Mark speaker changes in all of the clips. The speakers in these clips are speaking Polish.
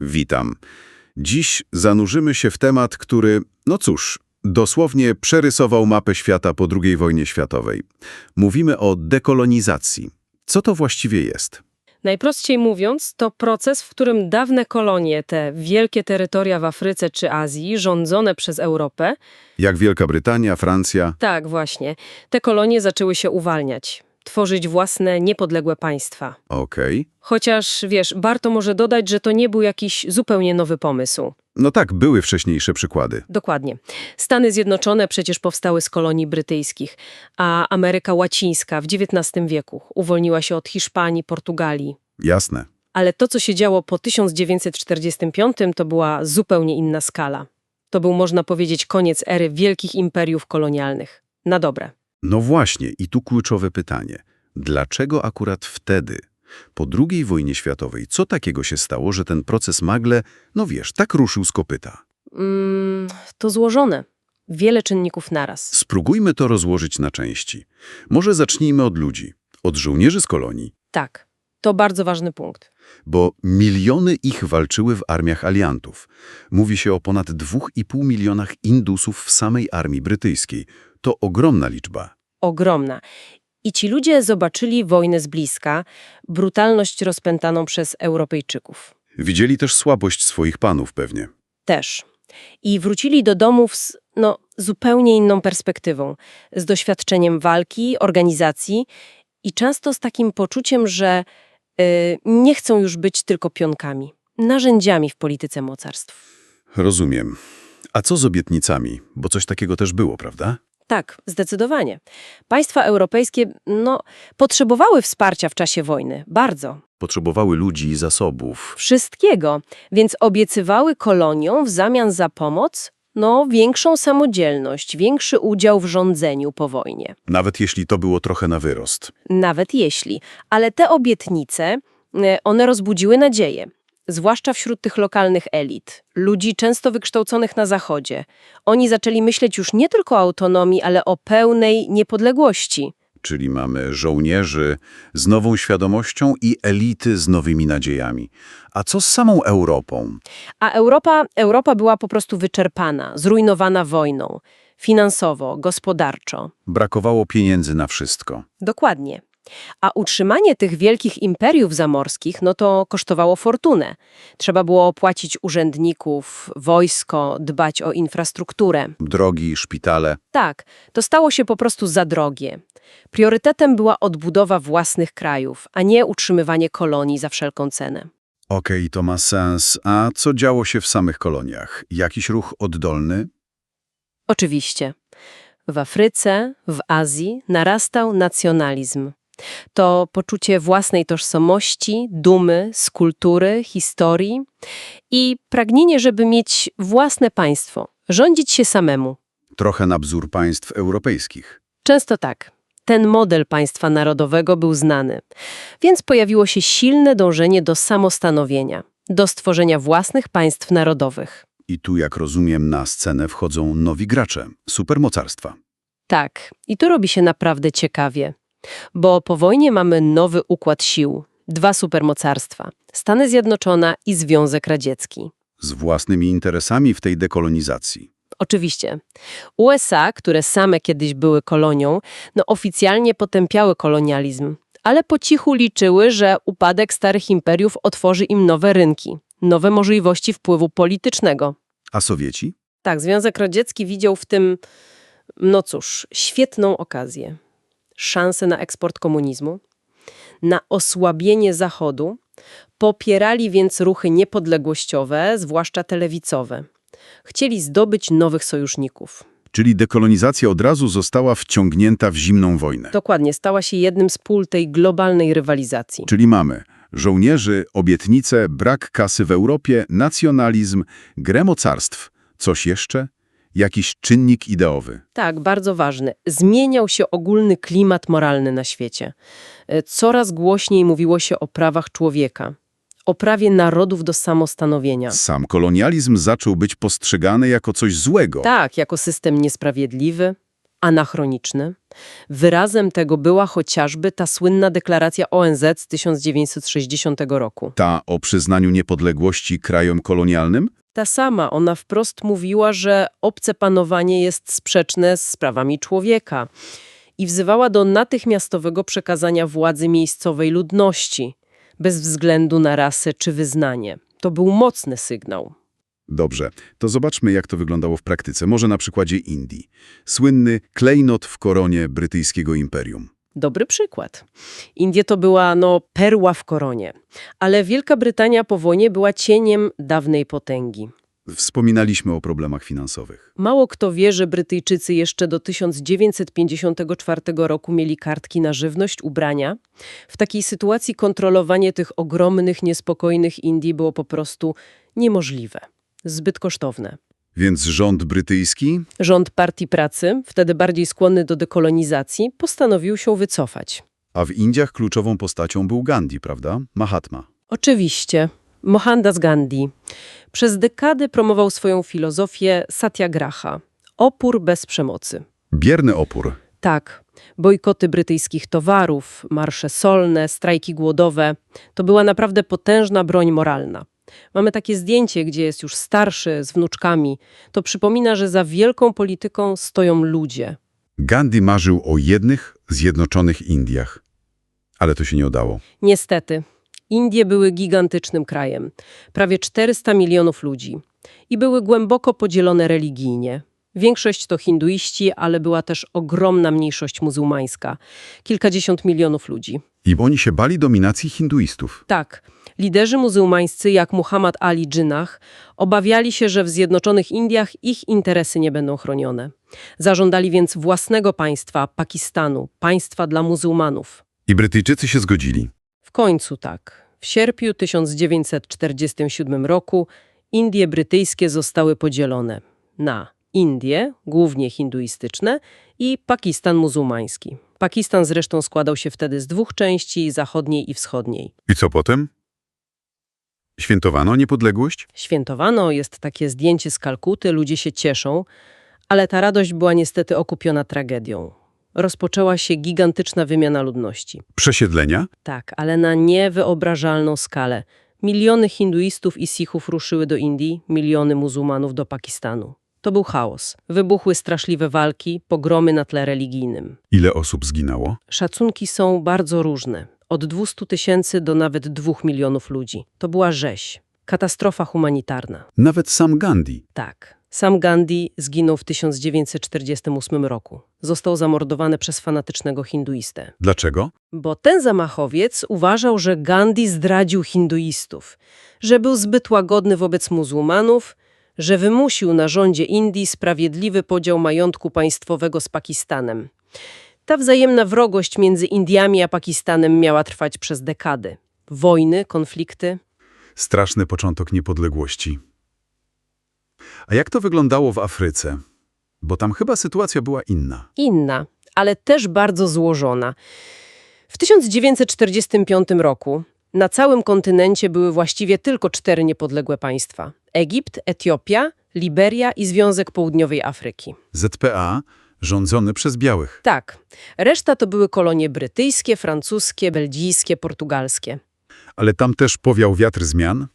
Speaker 1: Witam. Dziś zanurzymy się w temat, który, no cóż, dosłownie przerysował mapę świata po II wojnie światowej. Mówimy o dekolonizacji. Co to właściwie jest?
Speaker 2: Najprościej mówiąc, to proces, w którym dawne kolonie, te wielkie terytoria w Afryce czy Azji, rządzone przez Europę,
Speaker 1: Jak Wielka Brytania, Francja?
Speaker 2: tak właśnie, te kolonie zaczęły się uwalniać, tworzyć własne, niepodległe państwa.
Speaker 1: Okej.
Speaker 2: Chociaż, wiesz, warto może dodać, że to nie był jakiś zupełnie nowy pomysł.
Speaker 1: No tak, były wcześniejsze przykłady.
Speaker 2: Dokładnie. Stany Zjednoczone przecież powstały z kolonii brytyjskich, a Ameryka Łacińska w XIX wieku uwolniła się od Hiszpanii, Portugalii.
Speaker 1: Jasne.
Speaker 2: Ale to, co się działo po 1945, to była zupełnie inna skala. To był, można powiedzieć, koniec ery wielkich imperiów kolonialnych. Na dobre.
Speaker 1: No właśnie, i tu kluczowe pytanie. Dlaczego akurat wtedy, po II wojnie światowej, co takiego się stało, że ten proces nagle, no wiesz, tak ruszył z kopyta?
Speaker 2: Mm, to złożone. Wiele czynników naraz.
Speaker 1: Spróbujmy to rozłożyć na części. Może zacznijmy od ludzi, od żołnierzy z kolonii,
Speaker 2: Tak, to bardzo ważny punkt.
Speaker 1: bo miliony ich walczyły w armiach aliantów. Mówi się o ponad 2,5 milionach Indusów w samej armii brytyjskiej. To ogromna liczba.
Speaker 2: Ogromna. I ci ludzie zobaczyli wojnę z bliska, brutalność rozpętaną przez Europejczyków.
Speaker 1: Widzieli też słabość swoich panów pewnie.
Speaker 2: Też. I wrócili do domów z no, zupełnie inną perspektywą, z doświadczeniem walki, organizacji i często z takim poczuciem, że nie chcą już być tylko pionkami, narzędziami w polityce mocarstw.
Speaker 1: Rozumiem. A co z obietnicami? Bo coś takiego też było, prawda?
Speaker 2: Tak, zdecydowanie. Państwa europejskie no, potrzebowały wsparcia w czasie wojny, bardzo.
Speaker 1: Potrzebowały ludzi i zasobów.
Speaker 2: Wszystkiego, więc obiecywały koloniom w zamian za pomoc no, większą samodzielność, większy udział w rządzeniu po wojnie.
Speaker 1: Nawet jeśli to było trochę na wyrost.
Speaker 2: Nawet jeśli. Ale te obietnice, e, one rozbudziły nadzieję. Zwłaszcza wśród tych lokalnych elit, ludzi często wykształconych na Zachodzie. Oni zaczęli myśleć już nie tylko o autonomii, ale o pełnej niepodległości.
Speaker 1: Czyli mamy żołnierzy z nową świadomością i elity z nowymi nadziejami. A co z samą Europą?
Speaker 2: A Europa, Europa była po prostu wyczerpana, zrujnowana wojną. Finansowo, gospodarczo.
Speaker 1: Brakowało pieniędzy na wszystko.
Speaker 2: Dokładnie. A utrzymanie tych wielkich imperiów zamorskich, no to kosztowało fortunę. Trzeba było opłacić urzędników, wojsko, dbać o infrastrukturę.
Speaker 1: Drogi, szpitale.
Speaker 2: Tak, to stało się po prostu za drogie. Priorytetem była odbudowa własnych krajów, a nie utrzymywanie kolonii za wszelką cenę.
Speaker 1: Okej, to ma sens. A co działo się w samych koloniach? Jakiś ruch oddolny?
Speaker 2: Oczywiście. W Afryce, w Azji narastał nacjonalizm. To poczucie własnej tożsamości, dumy z kultury, historii i pragnienie, żeby mieć własne państwo, rządzić się samemu.
Speaker 1: Trochę na wzór państw europejskich.
Speaker 2: Często tak. Ten model państwa narodowego był znany, więc pojawiło się silne dążenie do samostanowienia, do stworzenia własnych państw narodowych.
Speaker 1: I tu, jak rozumiem, na scenę wchodzą nowi gracze, supermocarstwa.
Speaker 2: Tak, i tu robi się naprawdę ciekawie, bo po wojnie mamy nowy układ sił, dwa supermocarstwa Stany Zjednoczone i Związek Radziecki.
Speaker 1: Z własnymi interesami w tej dekolonizacji.
Speaker 2: Oczywiście. USA, które same kiedyś były kolonią, no oficjalnie potępiały kolonializm, ale po cichu liczyły, że upadek starych imperiów otworzy im nowe rynki, nowe możliwości wpływu politycznego.
Speaker 1: A Sowieci?
Speaker 2: Tak, Związek Radziecki widział w tym, no cóż, świetną okazję. Szansę na eksport komunizmu, na osłabienie Zachodu, popierali więc ruchy niepodległościowe, zwłaszcza telewicowe. Chcieli zdobyć nowych sojuszników.
Speaker 1: Czyli dekolonizacja od razu została wciągnięta w zimną wojnę.
Speaker 2: Dokładnie, stała się jednym z pól tej globalnej rywalizacji.
Speaker 1: Czyli mamy żołnierzy, obietnice, brak kasy w Europie, nacjonalizm, grę mocarstw. Coś jeszcze? Jakiś czynnik ideowy.
Speaker 2: Tak, bardzo ważny. Zmieniał się ogólny klimat moralny na świecie. E, Coraz głośniej mówiło się o prawach człowieka, o prawie narodów do samostanowienia.
Speaker 1: Sam kolonializm zaczął być postrzegany jako coś złego.
Speaker 2: Tak, jako system niesprawiedliwy, anachroniczny. Wyrazem tego była chociażby ta słynna deklaracja ONZ z 1960 roku.
Speaker 1: Ta o przyznaniu niepodległości krajom kolonialnym?
Speaker 2: Ta sama, ona wprost mówiła, że obce panowanie jest sprzeczne z prawami człowieka i wzywała do natychmiastowego przekazania władzy miejscowej ludności, bez względu na rasę czy wyznanie. To był mocny sygnał.
Speaker 1: Dobrze, to zobaczmy, jak to wyglądało w praktyce. Może na przykładzie Indii. Słynny klejnot w koronie brytyjskiego imperium.
Speaker 2: Dobry przykład. Indie to była no, perła w koronie, ale Wielka Brytania po wojnie była cieniem dawnej potęgi.
Speaker 1: Wspominaliśmy o problemach finansowych.
Speaker 2: Mało kto wie, że Brytyjczycy jeszcze do 1954 roku mieli kartki na żywność, ubrania. W takiej sytuacji kontrolowanie tych ogromnych, niespokojnych Indii było po prostu niemożliwe. Zbyt kosztowne.
Speaker 1: Więc rząd brytyjski
Speaker 2: Rząd Partii Pracy, wtedy bardziej skłonny do dekolonizacji, postanowił się wycofać.
Speaker 1: A w Indiach kluczową postacią był Gandhi, prawda? Mahatma.
Speaker 2: Oczywiście. Mohandas Gandhi. Przez dekady promował swoją filozofię satyagraha. Opór bez przemocy.
Speaker 1: Bierny opór.
Speaker 2: Tak, bojkoty brytyjskich towarów, marsze solne, strajki głodowe to była naprawdę potężna broń moralna. Mamy takie zdjęcie, gdzie jest już starszy z wnuczkami. To przypomina, że za wielką polityką stoją ludzie.
Speaker 1: Gandhi marzył o jednych, zjednoczonych Indiach. Ale to się nie udało.
Speaker 2: Niestety, Indie były gigantycznym krajem, prawie 400 milionów ludzi i były głęboko podzielone religijnie. Większość to hinduiści, ale była też ogromna mniejszość muzułmańska, kilkadziesiąt milionów ludzi.
Speaker 1: I oni się bali dominacji hinduistów.
Speaker 2: Tak, liderzy muzułmańscy jak Muhammad Ali Dżinach obawiali się, że w Zjednoczonych Indiach ich interesy nie będą chronione. Zażądali więc własnego państwa, Pakistanu, państwa dla muzułmanów.
Speaker 1: I Brytyjczycy się zgodzili.
Speaker 2: W końcu tak. W sierpniu 1947 roku Indie brytyjskie zostały podzielone na Indie, głównie hinduistyczne, i Pakistan muzułmański. Pakistan zresztą składał się wtedy z dwóch części, zachodniej i wschodniej.
Speaker 1: I co potem? Świętowano niepodległość?
Speaker 2: Świętowano, jest takie zdjęcie z Kalkuty, ludzie się cieszą, ale ta radość była niestety okupiona tragedią. Rozpoczęła się gigantyczna wymiana ludności.
Speaker 1: Przesiedlenia?
Speaker 2: Tak, ale na niewyobrażalną skalę. Miliony hinduistów i sikhów ruszyły do Indii, miliony muzułmanów do Pakistanu. To był chaos. Wybuchły straszliwe walki, pogromy na tle religijnym.
Speaker 1: Ile osób zginęło?
Speaker 2: Szacunki są bardzo różne. Od 200 tysięcy do nawet 2 milionów ludzi. To była rzeź. Katastrofa humanitarna.
Speaker 1: Nawet sam Gandhi.
Speaker 2: Tak. Sam Gandhi zginął w 1948 roku. Został zamordowany przez fanatycznego hinduistę.
Speaker 1: Dlaczego?
Speaker 2: Bo ten zamachowiec uważał, że Gandhi zdradził hinduistów, że był zbyt łagodny wobec muzułmanów, że wymusił na rządzie Indii sprawiedliwy podział majątku państwowego z Pakistanem. Ta wzajemna wrogość między Indiami a Pakistanem miała trwać przez dekady. Wojny, konflikty.
Speaker 1: Straszny początek niepodległości. A jak to wyglądało w Afryce? Bo tam chyba sytuacja była inna.
Speaker 2: inna, ale też bardzo złożona. W 1945 roku na całym kontynencie były właściwie tylko cztery niepodległe państwa: Egipt, Etiopia, Liberia i Związek Południowej Afryki.
Speaker 1: ZPA rządzony przez białych.
Speaker 2: Tak, reszta to były kolonie brytyjskie, francuskie, belgijskie, portugalskie.
Speaker 1: Ale tam też powiał wiatr zmian?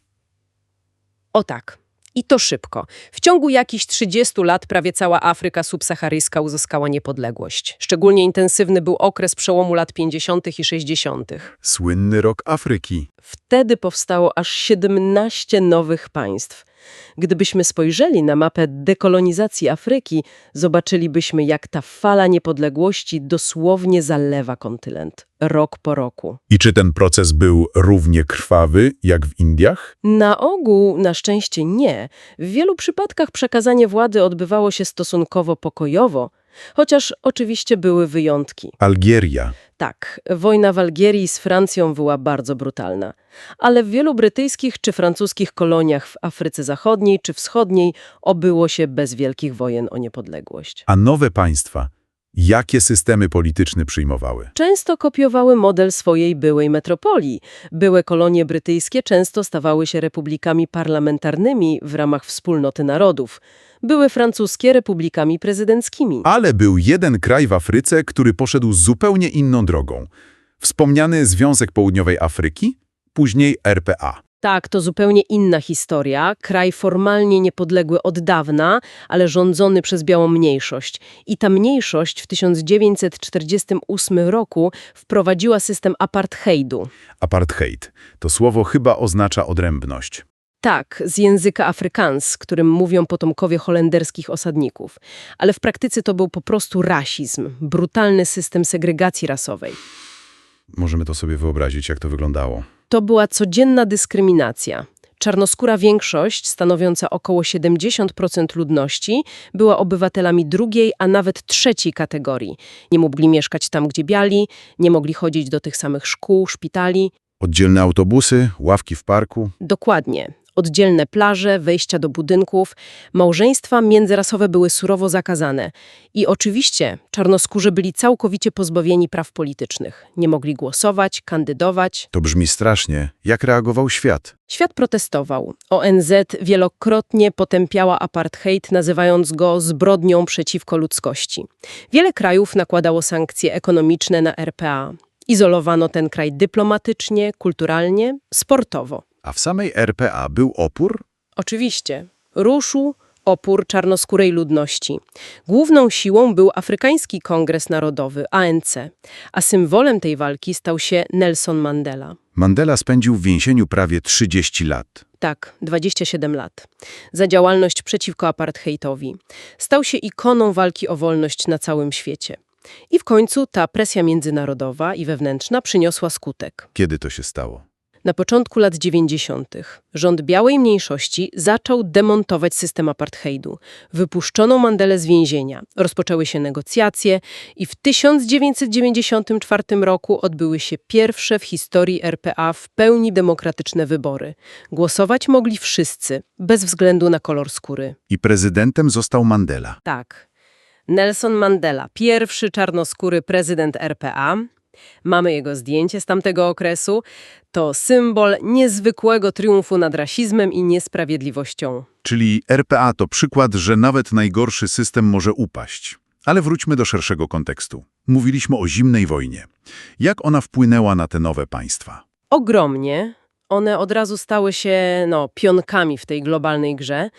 Speaker 2: O tak. I to szybko. W ciągu jakichś 30 lat prawie cała Afryka subsaharyjska uzyskała niepodległość. Szczególnie intensywny był okres przełomu lat 50. i 60.
Speaker 1: Słynny rok Afryki.
Speaker 2: Wtedy powstało aż 17 nowych państw. Gdybyśmy spojrzeli na mapę dekolonizacji Afryki, zobaczylibyśmy, jak ta fala niepodległości dosłownie zalewa kontynent, rok po roku.
Speaker 1: I czy ten proces był równie krwawy jak w Indiach?
Speaker 2: Na ogół, na szczęście nie. W wielu przypadkach przekazanie władzy odbywało się stosunkowo pokojowo, chociaż oczywiście były wyjątki.
Speaker 1: Algieria.
Speaker 2: Tak, wojna w Algierii z Francją była bardzo brutalna, ale w wielu brytyjskich czy francuskich koloniach w Afryce Zachodniej czy Wschodniej obyło się bez wielkich wojen o niepodległość.
Speaker 1: A nowe państwa?
Speaker 3: Jakie systemy polityczne przyjmowały?
Speaker 2: Często kopiowały model swojej byłej metropolii. Byłe kolonie brytyjskie często stawały się republikami parlamentarnymi w ramach wspólnoty narodów. Były francuskie republikami prezydenckimi.
Speaker 3: Ale był jeden kraj w Afryce, który poszedł zupełnie inną drogą. Wspomniany Związek Południowej Afryki, później RPA.
Speaker 2: Tak, to zupełnie inna historia. Kraj formalnie niepodległy od dawna, ale rządzony przez białą mniejszość. I ta mniejszość w 1948 roku wprowadziła system apartheidu.
Speaker 3: Apartheid. To słowo chyba oznacza odrębność.
Speaker 2: Tak, z języka afrykans, którym mówią potomkowie holenderskich osadników. Ale w praktyce to był po prostu rasizm, brutalny system segregacji rasowej.
Speaker 3: Możemy to sobie wyobrazić, jak to wyglądało.
Speaker 2: To była codzienna dyskryminacja. Czarnoskóra większość, stanowiąca około 70% ludności, była obywatelami drugiej, a nawet trzeciej kategorii. Nie mogli mieszkać tam, gdzie biali, nie mogli chodzić do tych samych szkół, szpitali.
Speaker 3: Oddzielne autobusy, ławki w parku.
Speaker 2: Dokładnie. Oddzielne plaże, wejścia do budynków, małżeństwa międzyrasowe były surowo zakazane. I oczywiście czarnoskórzy byli całkowicie pozbawieni praw politycznych. Nie mogli głosować, kandydować.
Speaker 1: To brzmi strasznie. Jak reagował świat?
Speaker 2: Świat protestował. ONZ wielokrotnie potępiała apartheid, nazywając go zbrodnią przeciwko ludzkości. Wiele krajów nakładało sankcje ekonomiczne na RPA. Izolowano ten kraj dyplomatycznie, kulturalnie, sportowo.
Speaker 1: A w samej RPA był opór?
Speaker 2: Oczywiście. Ruszył opór czarnoskórej ludności. Główną siłą był Afrykański Kongres Narodowy, ANC, a symbolem tej walki stał się Nelson Mandela.
Speaker 1: Mandela spędził w więzieniu prawie 30 lat.
Speaker 2: Tak, 27 lat. Za działalność przeciwko apartheidowi. Stał się ikoną walki o wolność na całym świecie. I w końcu ta presja międzynarodowa i wewnętrzna przyniosła skutek.
Speaker 1: Kiedy to się stało?
Speaker 2: Na początku lat 90. rząd białej mniejszości zaczął demontować system apartheidu. Wypuszczono Mandelę z więzienia. Rozpoczęły się negocjacje i w 1994 roku odbyły się pierwsze w historii RPA w pełni demokratyczne wybory. Głosować mogli wszyscy, bez względu na kolor skóry.
Speaker 1: I prezydentem został Mandela.
Speaker 2: Tak. Nelson Mandela, pierwszy czarnoskóry prezydent RPA. Mamy jego zdjęcie z tamtego okresu. To symbol niezwykłego triumfu nad rasizmem i niesprawiedliwością.
Speaker 1: Czyli RPA to przykład, że nawet najgorszy system może upaść. Ale wróćmy do szerszego kontekstu. Mówiliśmy o zimnej wojnie. Jak ona wpłynęła na te nowe państwa?
Speaker 2: Ogromnie. One od razu stały się no, pionkami w tej globalnej grze,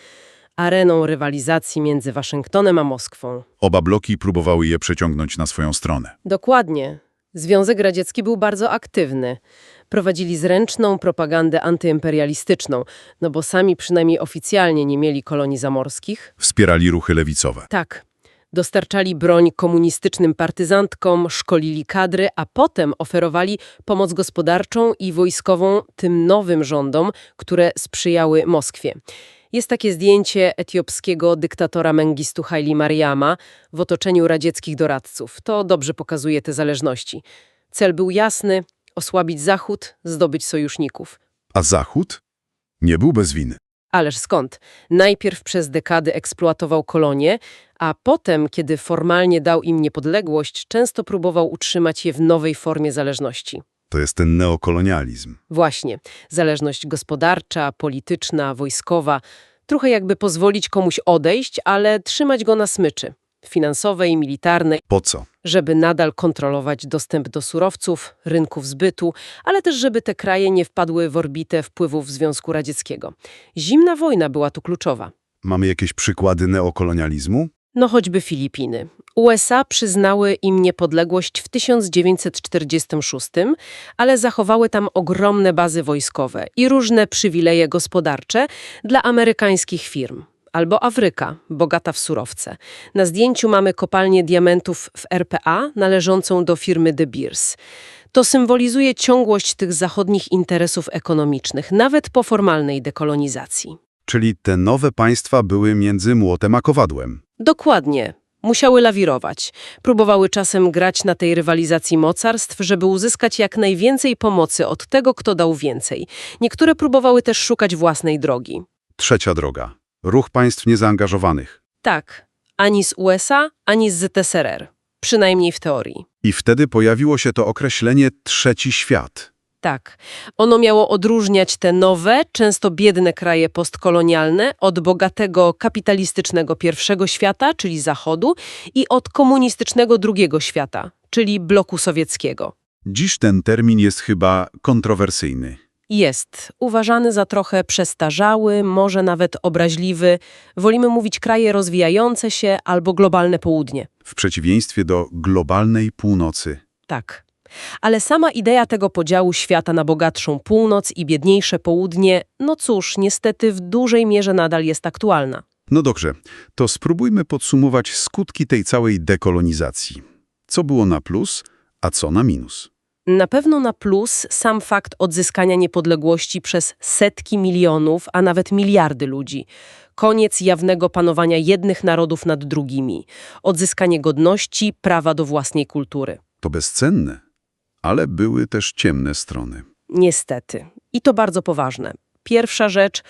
Speaker 2: areną rywalizacji między Waszyngtonem a Moskwą.
Speaker 1: Oba bloki próbowały je przeciągnąć na swoją stronę.
Speaker 2: Dokładnie. Związek Radziecki był bardzo aktywny. Prowadzili zręczną propagandę antyimperialistyczną, no bo sami przynajmniej oficjalnie nie mieli kolonii zamorskich.
Speaker 1: Wspierali ruchy lewicowe.
Speaker 2: Tak. Dostarczali broń komunistycznym partyzantkom, szkolili kadry, a potem oferowali pomoc gospodarczą i wojskową tym nowym rządom, które sprzyjały Moskwie. Jest takie zdjęcie etiopskiego dyktatora Mengistu Haili Mariama w otoczeniu radzieckich doradców. To dobrze pokazuje te zależności. Cel był jasny – osłabić Zachód, zdobyć sojuszników.
Speaker 1: A Zachód? Nie był bez winy.
Speaker 2: Ależ skąd? Najpierw przez dekady eksploatował kolonie, a potem, kiedy formalnie dał im niepodległość, często próbował utrzymać je w nowej formie zależności.
Speaker 1: To jest ten neokolonializm.
Speaker 2: Właśnie, zależność gospodarcza, polityczna, wojskowa, trochę jakby pozwolić komuś odejść, ale trzymać go na smyczy finansowej, militarnej,
Speaker 1: Po co?
Speaker 2: żeby nadal kontrolować dostęp do surowców, rynków zbytu, ale też żeby te kraje nie wpadły w orbitę wpływów Związku Radzieckiego. Zimna wojna była tu kluczowa.
Speaker 1: Mamy jakieś przykłady neokolonializmu?
Speaker 2: No choćby Filipiny. USA przyznały im niepodległość w 1946, ale zachowały tam ogromne bazy wojskowe i różne przywileje gospodarcze dla amerykańskich firm. Albo Afryka, bogata w surowce. Na zdjęciu mamy kopalnię diamentów w RPA należącą do firmy De Beers. To symbolizuje ciągłość tych zachodnich interesów ekonomicznych, nawet po formalnej dekolonizacji.
Speaker 1: Czyli te nowe państwa były między młotem a kowadłem.
Speaker 2: Dokładnie. Musiały lawirować. Próbowały czasem grać na tej rywalizacji mocarstw, żeby uzyskać jak najwięcej pomocy od tego, kto dał więcej. Niektóre próbowały też szukać własnej drogi.
Speaker 1: Trzecia droga. Ruch państw niezaangażowanych.
Speaker 2: Tak, ani z USA, ani z ZSRR. przynajmniej w teorii.
Speaker 1: I wtedy pojawiło się to określenie trzeci świat.
Speaker 2: Tak. Ono miało odróżniać te nowe, często biedne kraje postkolonialne od bogatego, kapitalistycznego pierwszego świata, czyli Zachodu, i od komunistycznego drugiego świata, czyli bloku sowieckiego.
Speaker 1: Dziś ten termin jest chyba kontrowersyjny.
Speaker 2: Jest uważany za trochę przestarzały, może nawet obraźliwy. Wolimy mówić kraje rozwijające się albo globalne południe.
Speaker 1: W przeciwieństwie do globalnej północy.
Speaker 2: Tak. Ale sama idea tego podziału świata na bogatszą północ i biedniejsze południe, no cóż, niestety w dużej mierze nadal jest aktualna.
Speaker 1: No dobrze, to spróbujmy podsumować skutki tej całej dekolonizacji. Co było na plus, a co na minus?
Speaker 2: Na pewno na plus sam fakt odzyskania niepodległości przez setki milionów, a nawet miliardy ludzi. Koniec jawnego panowania jednych narodów nad drugimi. Odzyskanie godności, prawa do własnej kultury.
Speaker 1: To bezcenne, ale były też ciemne strony.
Speaker 2: Niestety. I to bardzo poważne. Pierwsza rzecz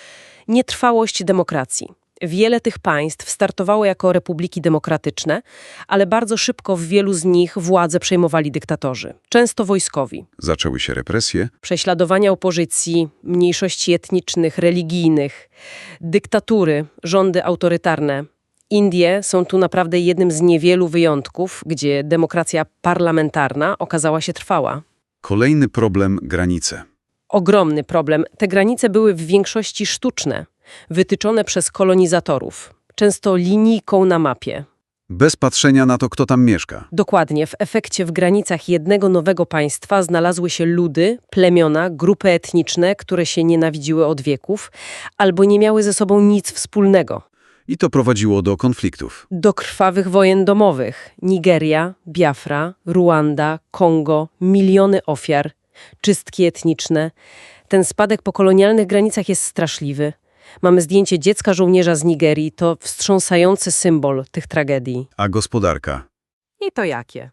Speaker 2: nietrwałość demokracji. Wiele tych państw startowało jako republiki demokratyczne, ale bardzo szybko w wielu z nich władzę przejmowali dyktatorzy, często wojskowi.
Speaker 1: Zaczęły się represje,
Speaker 2: Prześladowania opozycji, mniejszości etnicznych, religijnych, dyktatury, rządy autorytarne. Indie są tu naprawdę jednym z niewielu wyjątków, gdzie demokracja parlamentarna okazała się trwała.
Speaker 1: kolejny problem granice.
Speaker 2: ogromny problem. Te granice były w większości sztuczne, wytyczone przez kolonizatorów, często linijką na mapie.
Speaker 1: Bez patrzenia na to, kto tam mieszka.
Speaker 2: Dokładnie, w efekcie w granicach jednego nowego państwa znalazły się ludy, plemiona, grupy etniczne, które się nienawidziły od wieków albo nie miały ze sobą nic wspólnego.
Speaker 1: I to prowadziło do konfliktów.
Speaker 2: Do krwawych wojen domowych. Nigeria, Biafra, Ruanda, Kongo, miliony ofiar, czystki etniczne. Ten spadek po kolonialnych granicach jest straszliwy. Mamy zdjęcie dziecka żołnierza z Nigerii, to wstrząsający symbol tych tragedii.
Speaker 1: A gospodarka?
Speaker 2: I to jakie?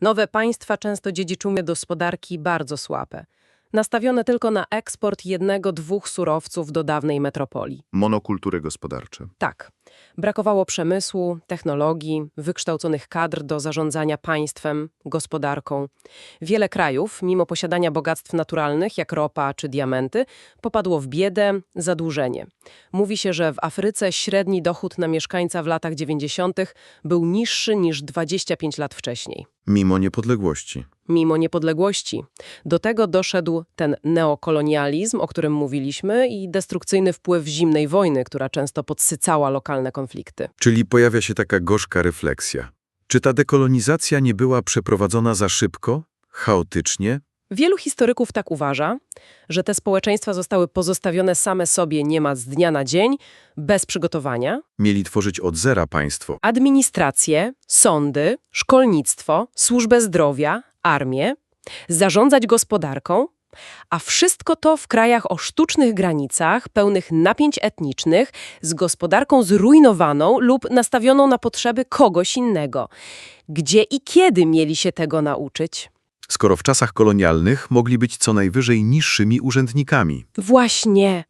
Speaker 2: Nowe państwa często dziedziczyły gospodarki bardzo słabe. Nastawione tylko na eksport jednego, dwóch surowców do dawnej metropolii.
Speaker 4: Monokultury gospodarcze.
Speaker 2: Tak. Brakowało przemysłu, technologii, wykształconych kadr do zarządzania państwem, gospodarką. Wiele krajów, mimo posiadania bogactw naturalnych, jak ropa czy diamenty, popadło w biedę, zadłużenie. Mówi się, że w Afryce średni dochód na mieszkańca w latach 90. był niższy niż 25 lat wcześniej.
Speaker 4: Mimo niepodległości.
Speaker 2: Mimo niepodległości. Do tego doszedł ten neokolonializm, o którym mówiliśmy, i destrukcyjny wpływ zimnej wojny, która często podsycała lokalne konflikty.
Speaker 5: Czyli pojawia się taka gorzka refleksja. Czy ta dekolonizacja nie była przeprowadzona za szybko, chaotycznie?
Speaker 2: Wielu historyków tak uważa, że te społeczeństwa zostały pozostawione same sobie niemal z dnia na dzień, bez przygotowania.
Speaker 5: Mieli tworzyć od zera państwo.
Speaker 2: Administrację, sądy, szkolnictwo, służbę zdrowia, armię, zarządzać gospodarką, a wszystko to w krajach o sztucznych granicach, pełnych napięć etnicznych, z gospodarką zrujnowaną lub nastawioną na potrzeby kogoś innego. Gdzie i kiedy mieli się tego nauczyć?
Speaker 5: Skoro w czasach kolonialnych mogli być co najwyżej niższymi urzędnikami.
Speaker 2: Właśnie.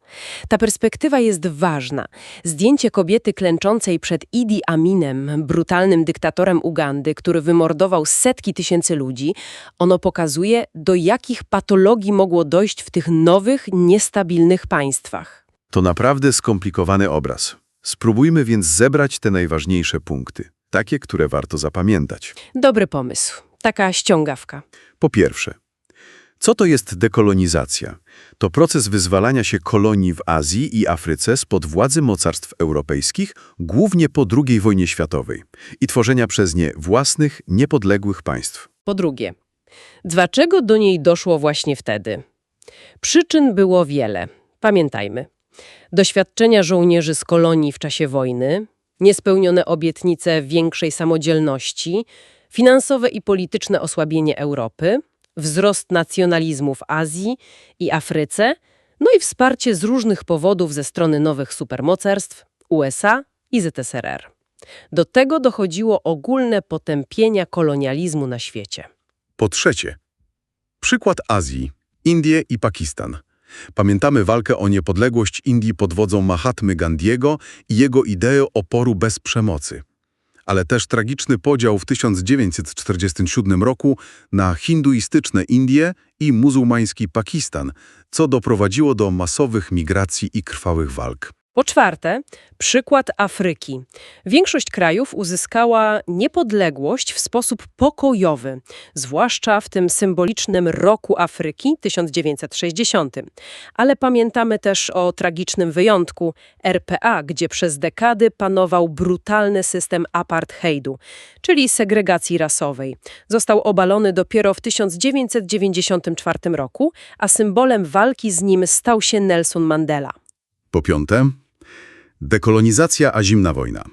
Speaker 2: Ta perspektywa jest ważna. Zdjęcie kobiety klęczącej przed Idi Aminem, brutalnym dyktatorem Ugandy, który wymordował setki tysięcy ludzi, ono pokazuje, do jakich patologii mogło dojść w tych nowych, niestabilnych państwach.
Speaker 5: To naprawdę skomplikowany obraz. Spróbujmy więc zebrać te najważniejsze punkty. Takie, które warto zapamiętać.
Speaker 2: Dobry pomysł. Taka ściągawka.
Speaker 5: Po pierwsze, co to jest dekolonizacja? To proces wyzwalania się kolonii w Azji i Afryce spod władzy mocarstw europejskich, głównie po II wojnie światowej, i tworzenia przez nie własnych, niepodległych państw.
Speaker 2: Po drugie, dlaczego do niej doszło właśnie wtedy? Przyczyn było wiele. Pamiętajmy. Doświadczenia żołnierzy z kolonii w czasie wojny, niespełnione obietnice większej samodzielności, finansowe i polityczne osłabienie Europy, wzrost nacjonalizmu w Azji i Afryce, no i wsparcie z różnych powodów ze strony nowych supermocarstw USA i ZSRR. Do tego dochodziło ogólne potępienia kolonializmu na świecie.
Speaker 1: Po trzecie, przykład Azji, Indie i Pakistan. Pamiętamy walkę o niepodległość Indii pod wodzą Mahatmy Gandiego i jego ideę oporu bez przemocy. Ale też tragiczny podział w 1947 roku na hinduistyczne Indie i muzułmański Pakistan, co doprowadziło do masowych migracji i krwawych walk.
Speaker 2: Po czwarte, przykład Afryki. Większość krajów uzyskała niepodległość w sposób pokojowy, zwłaszcza w tym symbolicznym roku Afryki 1960. Ale pamiętamy też o tragicznym wyjątku RPA, gdzie przez dekady panował brutalny system apartheidu, czyli segregacji rasowej. Został obalony dopiero w 1994 roku, a symbolem walki z nim stał się Nelson Mandela.
Speaker 1: Po piąte, dekolonizacja a zimna wojna.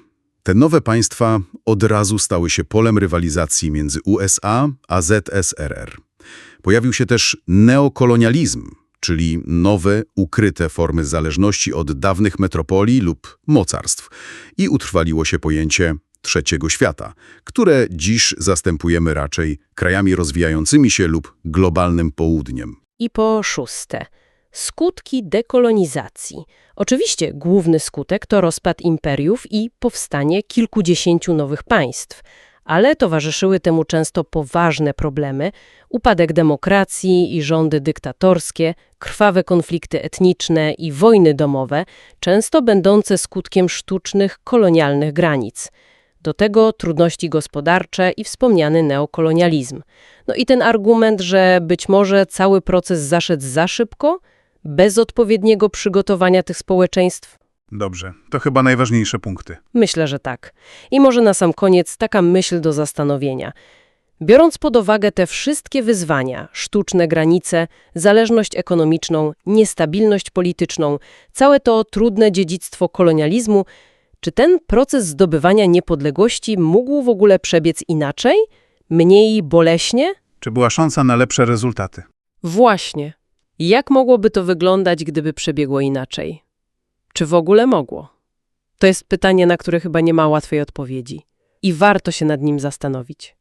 Speaker 1: Te nowe państwa od razu stały się polem rywalizacji między USA a ZSRR. Pojawił się też neokolonializm, czyli nowe, ukryte formy zależności od dawnych metropolii lub mocarstw i utrwaliło się pojęcie trzeciego świata, które dziś zastępujemy raczej krajami rozwijającymi się lub globalnym południem.
Speaker 2: I po szóste, skutki dekolonizacji. Oczywiście główny skutek to rozpad imperiów i powstanie kilkudziesięciu nowych państw, ale towarzyszyły temu często poważne problemy, upadek demokracji i rządy dyktatorskie, krwawe konflikty etniczne i wojny domowe, często będące skutkiem sztucznych kolonialnych granic. Do tego trudności gospodarcze i wspomniany neokolonializm. No i ten argument, że być może cały proces zaszedł za szybko, bez odpowiedniego przygotowania tych społeczeństw?
Speaker 6: Dobrze, to chyba najważniejsze punkty.
Speaker 2: Myślę, że tak. I może na sam koniec taka myśl do zastanowienia. Biorąc pod uwagę te wszystkie wyzwania, sztuczne granice, zależność ekonomiczną, niestabilność polityczną, całe to trudne dziedzictwo kolonializmu, czy ten proces zdobywania niepodległości mógł w ogóle przebiec inaczej? Mniej boleśnie?
Speaker 6: Czy była szansa na lepsze rezultaty?
Speaker 2: Właśnie. Jak mogłoby to wyglądać, gdyby przebiegło inaczej? Czy w ogóle mogło? To jest pytanie, na które chyba nie ma łatwej odpowiedzi. I warto się nad nim zastanowić.